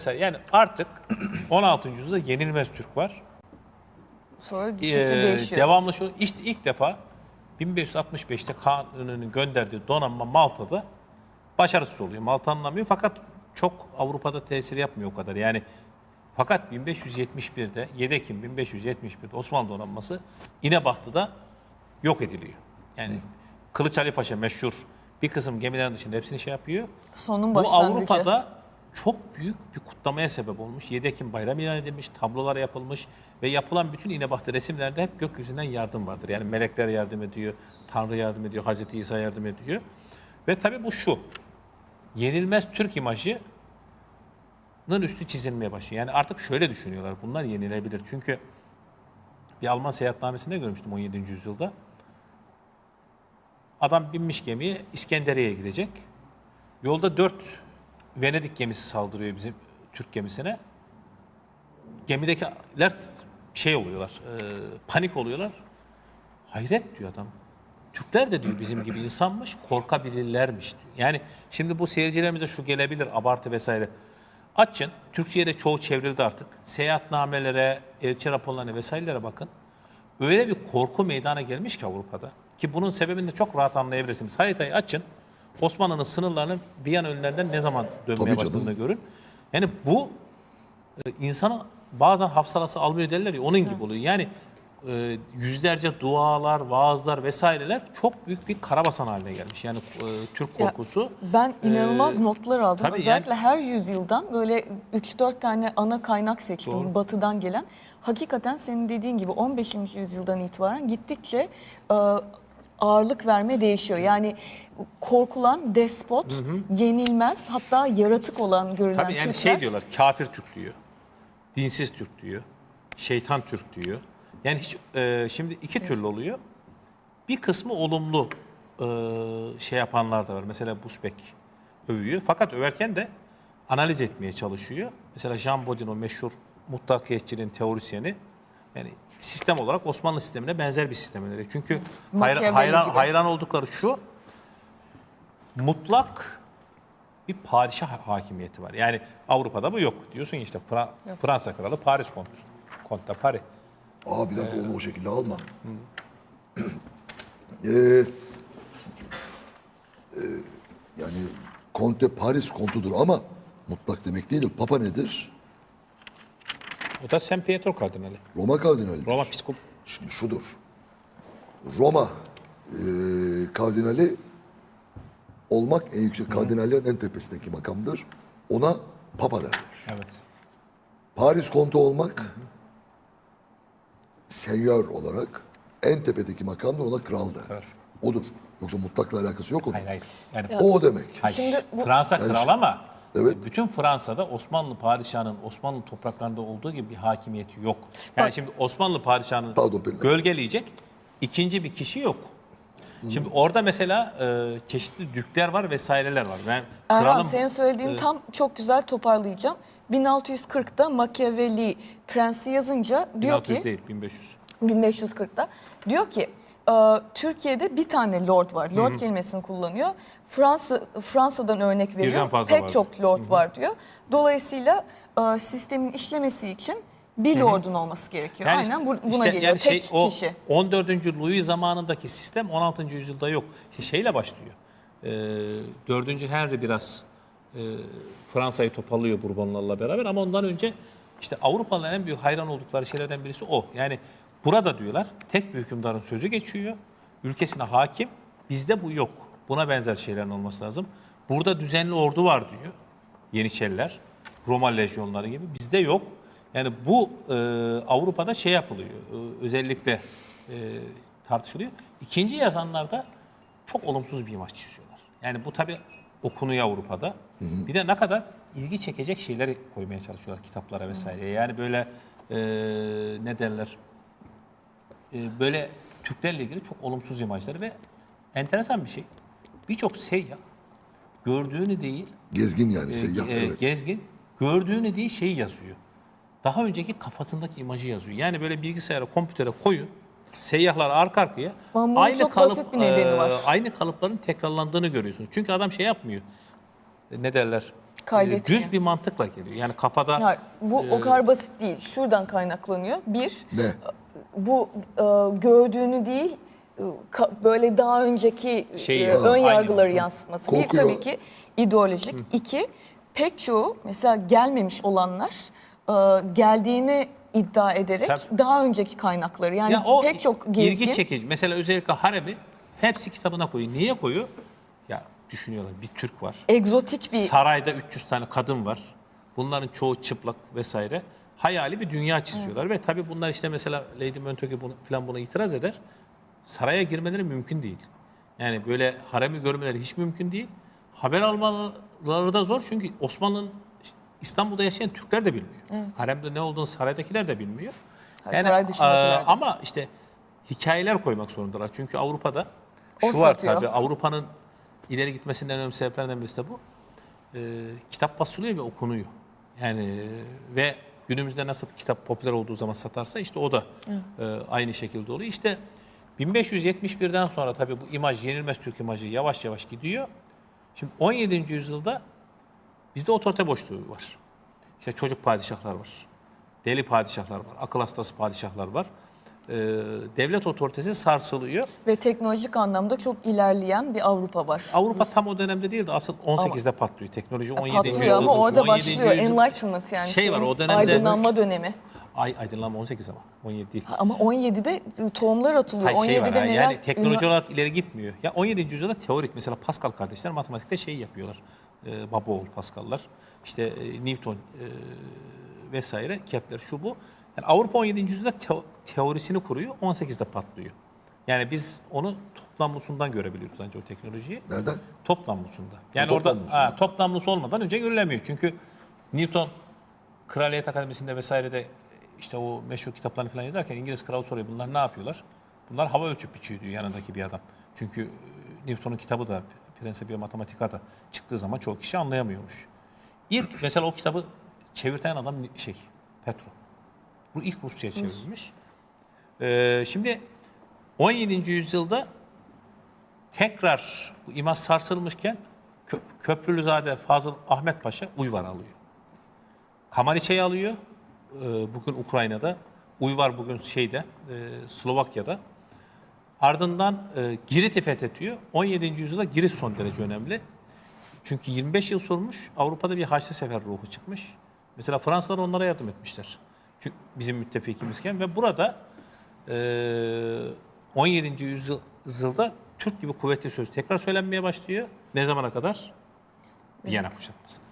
Mesela yani artık 16. yüzyılda yenilmez Türk var. Sonra gittikçe Ee, değişiyor. devamlı şu işte ilk defa 1565'te Kanuni'nin gönderdiği donanma Malta'da başarısız oluyor. Malta anlamıyor fakat çok Avrupa'da tesir yapmıyor o kadar. Yani fakat 1571'de 7 Ekim 1571'de Osmanlı donanması İnebahtı'da yok ediliyor. Yani Kılıç Ali Paşa meşhur bir kısım gemilerin dışında hepsini şey yapıyor. Sonun Bu. Avrupa'da çok büyük bir kutlamaya sebep olmuş. 7 Ekim bayram ilan edilmiş, tablolar yapılmış ve yapılan bütün inebahtı resimlerde hep gökyüzünden yardım vardır. Yani melekler yardım ediyor, Tanrı yardım ediyor, Hazreti İsa yardım ediyor. Ve tabii bu şu, yenilmez Türk imajının üstü çizilmeye başlıyor. Yani artık şöyle düşünüyorlar, bunlar yenilebilir. Çünkü bir Alman seyahatnamesinde görmüştüm 17. yüzyılda. Adam binmiş gemiye İskenderiye'ye gidecek. Yolda dört Venedik gemisi saldırıyor bizim Türk gemisine. Gemidekiler şey oluyorlar, e, panik oluyorlar. Hayret diyor adam. Türkler de diyor bizim gibi insanmış, korkabilirlermiş diyor. Yani şimdi bu seyircilerimize şu gelebilir, abartı vesaire. Açın, Türkçe'ye de çoğu çevrildi artık. Seyahatnamelere, elçi raporlarına vesairelere bakın. Öyle bir korku meydana gelmiş ki Avrupa'da. Ki bunun sebebini de çok rahat anlayabilirsiniz. Haritayı açın. Osmanlı'nın sınırlarını Viyana önlerinden ne zaman dönmeye Tabii canım. başladığını görün. Yani bu e, insana bazen hafsalası almıyor derler ya onun gibi oluyor. Yani e, yüzlerce dualar, vaazlar vesaireler çok büyük bir karabasan haline gelmiş. Yani e, Türk Ya, korkusu. Ben inanılmaz Ee, notlar aldım. tabii Özellikle her yüzyıldan böyle 3-4 tane ana kaynak seçtim Doğru. batıdan gelen. Hakikaten senin dediğin gibi 15. yüzyıldan itibaren gittikçe e, ağırlık verme değişiyor. Yani korkulan despot, yenilmez hatta yaratık olan görülen Tabii yani Türkler. şey diyorlar, kafir Türk diyor. Dinsiz Türk diyor. Şeytan Türk diyor. Yani hiç e, şimdi iki türlü oluyor. Bir kısmı olumlu e, şey yapanlar da var. Mesela Busbek övüyor. Fakat överken de analiz etmeye çalışıyor. Mesela Jean Bodin o meşhur mutlakiyetçiliğin teorisyeni. Yani sistem olarak Osmanlı sistemine benzer bir sistem öneriyor. Çünkü hayran, hayran, gibi. hayran oldukları şu mutlak bir padişah hakimiyeti var. Yani Avrupa'da bu yok. Diyorsun işte Fra- Fransa kralı Paris kont. Kont da Paris. Aa bir dakika Ee, onu o şekilde alma. Ee, e, yani Conte Paris kontudur ama mutlak demek değil. o. Papa nedir? O da San Pietro kardinali. Roma kardinalidir. Roma piskop. Şimdi şudur. Roma e, kardinali olmak en yüksek kardinallerin en tepesindeki makamdır. Ona papa derler. Evet. Paris kontu olmak senyör olarak en tepedeki makamdır ona kral derler. Evet. Odur. Yoksa mutlakla alakası yok onun. Hayır hayır. Yani O o demek. hayır. Şimdi bu- Fransa kral ama Evet. bütün Fransa'da Osmanlı padişahının Osmanlı topraklarında olduğu gibi bir hakimiyeti yok. Yani Bak- şimdi Osmanlı padişahını Pardon, gölgeleyecek ikinci bir kişi yok. Şimdi orada mesela e, çeşitli dükler var vesaireler var. Ben Erhan kralın senin söylediğin tam çok güzel toparlayacağım. 1640'da Machiavelli Prensi yazınca diyor 1600 ki değil 1500. 1540'da diyor ki e, Türkiye'de bir tane lord var. Lord kelimesini kullanıyor. Fransa Fransa'dan örnek veriyor. Fazla Pek var. çok lord var diyor. Dolayısıyla e, sistemin işlemesi için bir lordun olması gerekiyor. Aynen bu- buna işte geliyor. yani şey, Tek o kişi. 14. Louis zamanındaki sistem 16. yüzyılda yok. İşte şeyle başlıyor. Ee, 4. Henry biraz e, Fransa'yı toparlıyor Bourbonlarla beraber ama ondan önce işte Avrupalıların en büyük hayran oldukları şeylerden birisi o. Yani burada diyorlar tek bir hükümdarın sözü geçiyor. Ülkesine hakim. Bizde bu yok. Buna benzer şeylerin olması lazım. Burada düzenli ordu var diyor. Yeniçeriler, Roma lejyonları gibi. Bizde yok. Yani bu e, Avrupa'da şey yapılıyor. e, özellikle e, tartışılıyor. İkinci yazanlarda çok olumsuz bir imaj çiziyorlar. Yani bu tabii okunuyor Avrupa'da. Bir de ne kadar ilgi çekecek şeyleri koymaya çalışıyorlar kitaplara vesaire. Yani böyle e, ne derler? E, böyle Türklerle ilgili çok olumsuz imajları ve enteresan bir şey. Birçok seyyah gördüğünü değil, Gezgin yani e, seyyah. e, evet. gezgin gördüğünü değil şeyi yazıyor. Daha önceki kafasındaki imajı yazıyor. Yani böyle bilgisayara, kompütere koyun. Seyyahlar arka arkaya çok basit bir nedeni var. aynı kalıpların tekrarlandığını görüyorsunuz. Çünkü adam şey yapmıyor. E, Ne derler? Kaydetmiyor. düz bir mantıkla geliyor. Yani kafada Hayır, bu o kadar basit değil. Şuradan kaynaklanıyor. Bir, Ne? bu e, gördüğünü değil, e, böyle daha önceki Şey, e, ön yargıları bak. yansıtması. Korkuyor. Bir tabii ki ideolojik. İki, pek çoğu mesela gelmemiş olanlar e, geldiğini iddia ederek Tabii. daha önceki kaynakları yani ya o pek çok gezgin ilgi çekici. Mesela özellikle haremi hepsi kitabına koyuyor. Niye koyuyor? Ya düşünüyorlar bir Türk var. egzotik bir Sarayda 300 tane kadın var. Bunların çoğu çıplak vesaire. Hayali bir dünya çiziyorlar ve tabii bunlar işte mesela Lady Montague bunu, falan buna itiraz eder. Saraya girmeleri mümkün değil. Yani böyle haremi görmeleri hiç mümkün değil. Haber almaları da zor çünkü Osmanlı'nın İstanbul'da yaşayan Türkler de bilmiyor. Haremde ne olduğunu saraydakiler de bilmiyor. Ha, saray dışındakiler e, ama işte hikayeler koymak zorundalar. Çünkü Avrupa'da O şu var satıyor. tabii Avrupa'nın ileri gitmesinin en önemli sebeplerinden birisi de bu. Ee, kitap basılıyor ve okunuyor. Yani e, ve günümüzde nasıl kitap popüler olduğu zaman satarsa işte o da e, aynı şekilde oluyor. İşte 1571'den sonra tabii bu imaj, yenilmez Türk imajı yavaş yavaş gidiyor. Şimdi 17. yüzyılda bizde otorite boşluğu var. İşte çocuk padişahlar var. Deli padişahlar var. Akıl hastası padişahlar var. Ee, devlet otoritesi sarsılıyor. ve teknolojik anlamda çok ilerleyen bir Avrupa var. Avrupa tam o dönemde değil de asıl 18'de patlıyor. Teknoloji 17. Patlıyor yüzyılda. ama orada 17. başlıyor. Enlightenment yani. Şey var, şeyin o dönemde- Aydınlanma dönemi. Ay aydınlanma 18 ama 17 değil. Ha, Ama 17'de tohumlar atılıyor. Hayır şey var 17'de ha, neler? yani teknoloji olarak ileri gitmiyor. Ya 17. yüzyılda teorik mesela Pascal kardeşler matematikte şey yapıyorlar. Ee, baba oğul Pascal'lar. İşte e, Newton e, vesaire Kepler şu bu. Yani Avrupa 17. yüzyılda teo- teorisini kuruyor 18'de patlıyor. Yani biz onu toplamlusundan görebiliyoruz ancak o teknolojiyi. Nereden? Toplamlusunda. Yani orada ha, toplamlusu olmadan önce görülemiyor. Çünkü Newton Kraliyet Akademisi'nde vesairede işte o meşhur kitaplarını falan yazarken İngiliz kralı soruyor bunlar ne yapıyorlar? Bunlar hava ölçüp biçiyor diyor yanındaki bir adam. Çünkü e, Newton'un kitabı da Principia Mathematica'da çıktığı zaman çoğu kişi anlayamıyormuş. İlk mesela o kitabı çevirten adam şey Petro. Bu ilk Rusça'ya çevrilmiş. Ee, şimdi 17. yüzyılda tekrar bu imaj sarsılmışken Kö- Köprülüzade Fazıl Ahmet Paşa Uyvar alıyor. Kamaniçe'yi alıyor. Ee, bugün Ukrayna'da. Uyvar bugün şeyde e, Slovakya'da. Ardından e, Girit'i fethediyor. 17. yüzyılda Girit son derece önemli. Çünkü 25 yıl sormuş. Avrupa'da bir Haçlı Sefer ruhu çıkmış. Mesela Fransızlar onlara yardım etmişler. Çünkü bizim müttefikimizken ve burada e, 17. yüzyılda Türk gibi kuvvetli söz tekrar söylenmeye başlıyor. Ne zamana kadar? Viyana kuşatması.